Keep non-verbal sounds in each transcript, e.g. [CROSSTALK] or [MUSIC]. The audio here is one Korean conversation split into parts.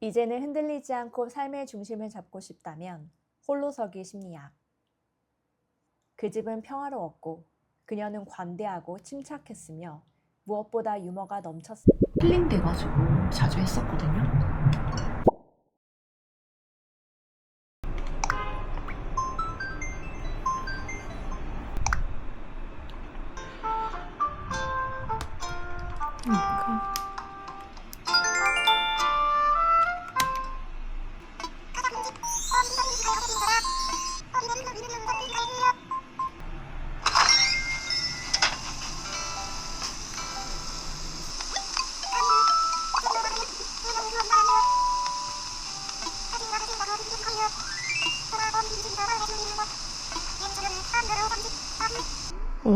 이제는 흔들리지 않고 삶의 중심을 잡고 싶다면 홀로서기 심리학. 그 집은 평화로웠고 그녀는 관대하고 침착했으며 무엇보다 유머가 넘쳤습니다. 힐링돼가지고 자주 했었거든요. 음, 그...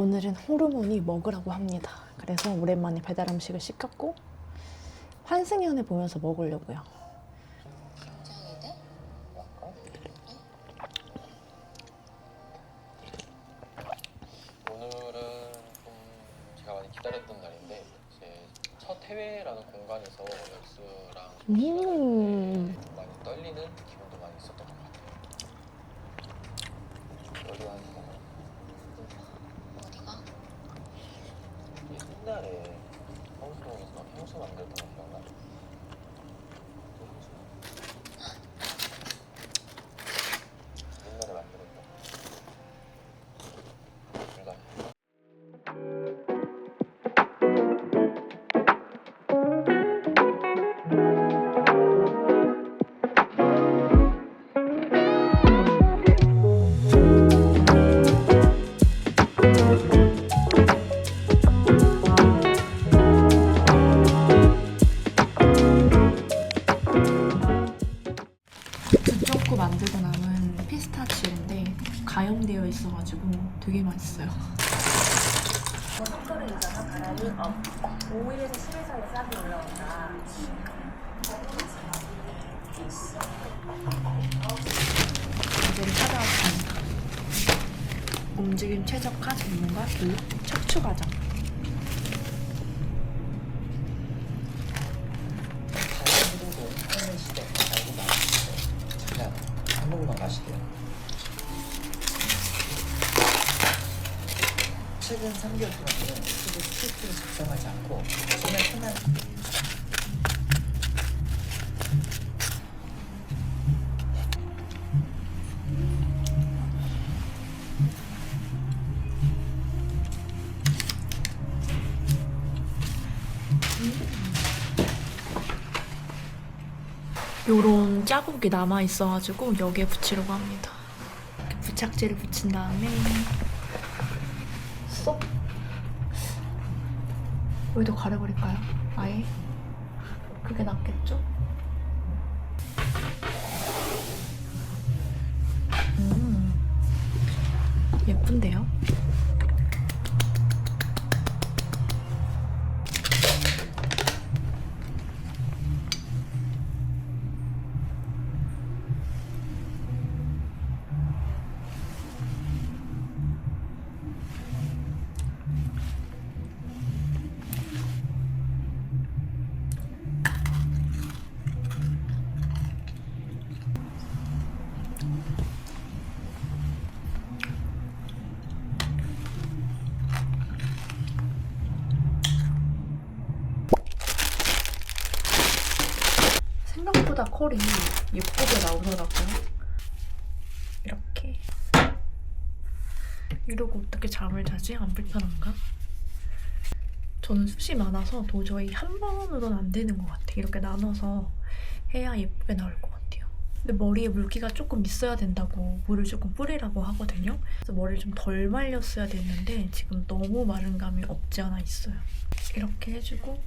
오늘은 호르몬이 먹으라고 합니다. 그래서 오랜만에 배달 음식을 시켰고 환승연애 보면서 먹으려고요. 오늘은 좀 제가 많이 기다렸던 날인데 제 첫 해외라는 공간에서 연수랑 음. 좀 많이 떨리는 기분도 많이 있었던 것 같아요. 여기가 어디가? 옛날에 향수동에서 향수 만들던 거 기억나? 피스타치오인데 가염되어 있어가지고 되게 맛있어요. 성별이잖아 바람이 5일에서 10일 사이에 싹이 올라온다. 가게를 찾아왔습니다. 움직임 최적화 전문가 교육 척추 과정. 최근 3개월 동안은 수도 스크립트를 작성하지 않고 정말 편한 요런 자국이 남아 있어가지고 여기에 붙이려고 합니다. 이렇게 부착제를 붙인 다음에 쏙 여기도 가려버릴까요? 아예 그게 낫겠죠? 음 예쁜데요? 컬이 예쁘게 나오더라고요. 이렇게. 이러고 어떻게 잠을 자지? 안 불편한가? 저는 숱이 많아서 도저히 한 번으로는 안 되는 것 같아요. 이렇게 나눠서 해야 예쁘게 나올 것 같아요. 근데 머리에 물기가 조금 있어야 된다고 물을 조금 뿌리라고 하거든요. 그래서 머리를 좀 덜 말렸어야 됐는데 지금 너무 마른 감이 없지 않아 있어요. 이렇게 해주고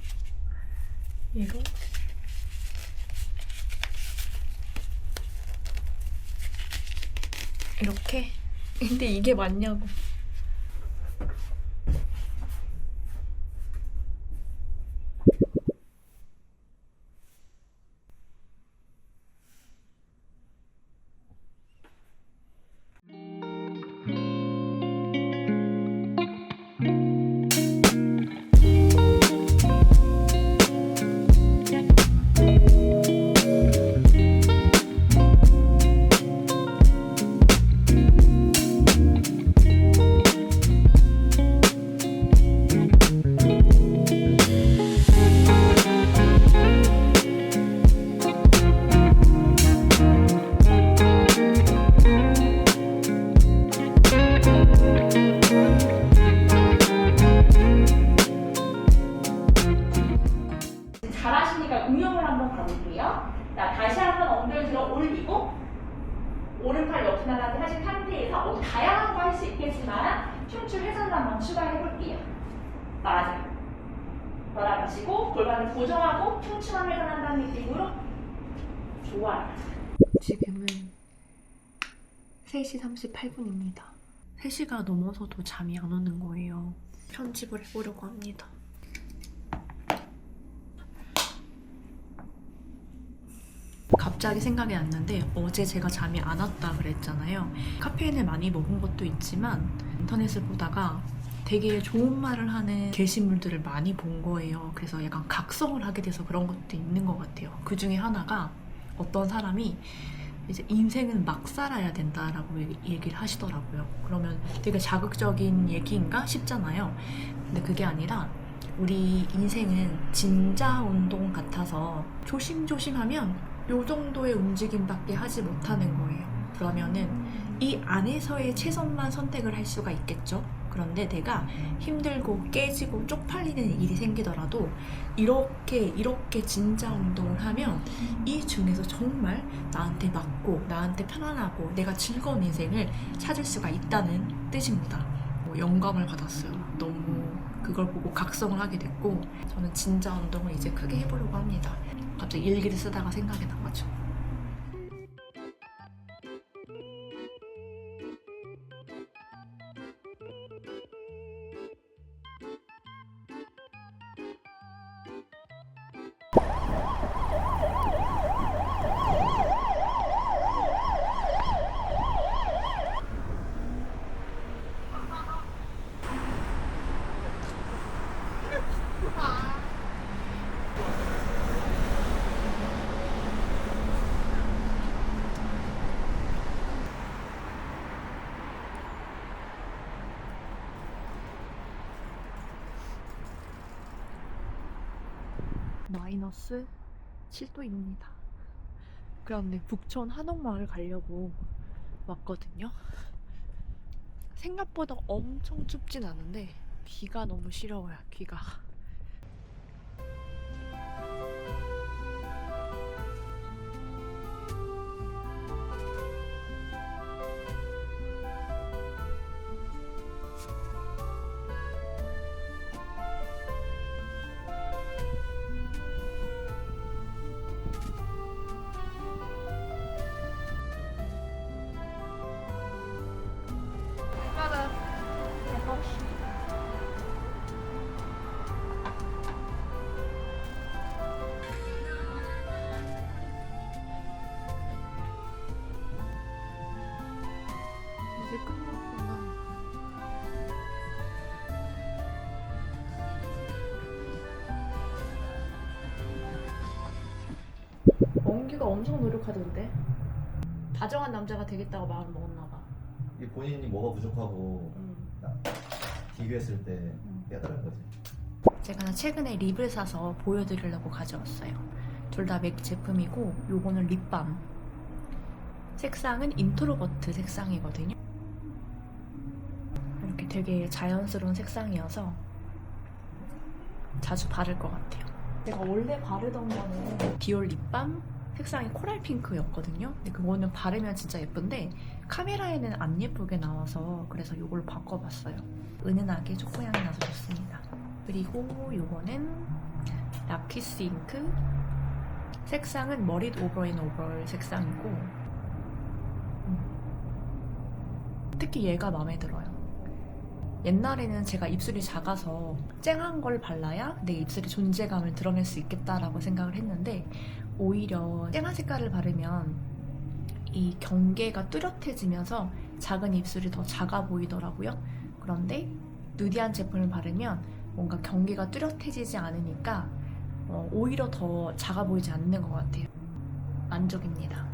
얘로 이렇게? [LAUGHS] 근데 이게 맞냐고 자, 다시 한번 엉덩이 들어 올리고 오른팔 옆에 나가게 하신 상태에서 어, 다양한 거 할 수 있겠지만 춤출 회전 한번 추가해 볼게요. 맞아. 돌아가시고 골반을 고정하고 춤추만 회전한다는 느낌으로 좋아요. 지금은 3시 38분입니다. 3시가 넘어서도 잠이 안 오는 거예요. 편집을 해보려고 합니다. 갑자기 생각이 났는데 어제 제가 잠이 안 왔다 그랬잖아요. 카페인을 많이 먹은 것도 있지만 인터넷을 보다가 되게 좋은 말을 하는 게시물들을 많이 본 거예요. 그래서 약간 각성을 하게 돼서 그런 것도 있는 것 같아요. 그 중에 하나가 어떤 사람이 이제 인생은 막 살아야 된다라고 얘기- 얘기를 하시더라고요. 그러면 되게 자극적인 얘기인가 싶잖아요. 근데 그게 아니라 우리 인생은 진자 운동 같아서 조심조심하면 요 정도의 움직임밖에 하지 못하는 거예요. 그러면은 이 안에서의 최선만 선택을 할 수가 있겠죠. 그런데 내가 힘들고 깨지고 쪽팔리는 일이 생기더라도 이렇게 이렇게 진자 운동을 하면 이 중에서 정말 나한테 맞고 나한테 편안하고 내가 즐거운 인생을 찾을 수가 있다는 뜻입니다. 뭐 영감을 받았어요. 너무 그걸 보고 각성을 하게 됐고 저는 진자 운동을 이제 크게 해보려고 합니다. 갑자기 일기를 쓰다가 생각이 나가지 마이너스 7도입니다. 그런데 북촌 한옥마을 가려고 왔거든요. 생각보다 엄청 춥진 않은데 귀가 너무 시려워요. 귀가. 엉기가 엄청 노력하던데. 다정한 남자가 되겠다고 마음 먹었나 봐. 이게 본인이 뭐가 부족하고 음. 비교했을 때 깨달은 거지. 제가 최근에 립을 사서 보여드리려고 가져왔어요. 둘 다 맥 제품이고 요거는 립밤. 색상은 인트로버트 색상이거든요. 이렇게 되게 자연스러운 색상이어서 자주 바를 것 같아요. 제가 원래 바르던 거는 디올 립밤 색상이 코랄 핑크였거든요. 근데 그거는 바르면 진짜 예쁜데 카메라에는 안 예쁘게 나와서 그래서 이걸 바꿔봤어요. 은은하게 초코향이 나서 좋습니다. 그리고 이거는 라키스 잉크 색상은 머릿 오버앤 오버 색상이고 음. 특히 얘가 마음에 들어요. 옛날에는 제가 입술이 작아서 쨍한 걸 발라야 내 입술의 존재감을 드러낼 수 있겠다라고 생각을 했는데 오히려 쨍한 색깔을 바르면 이 경계가 뚜렷해지면서 작은 입술이 더 작아 보이더라고요. 그런데 누디한 제품을 바르면 뭔가 경계가 뚜렷해지지 않으니까 어, 오히려 더 작아 보이지 않는 것 같아요. 만족입니다.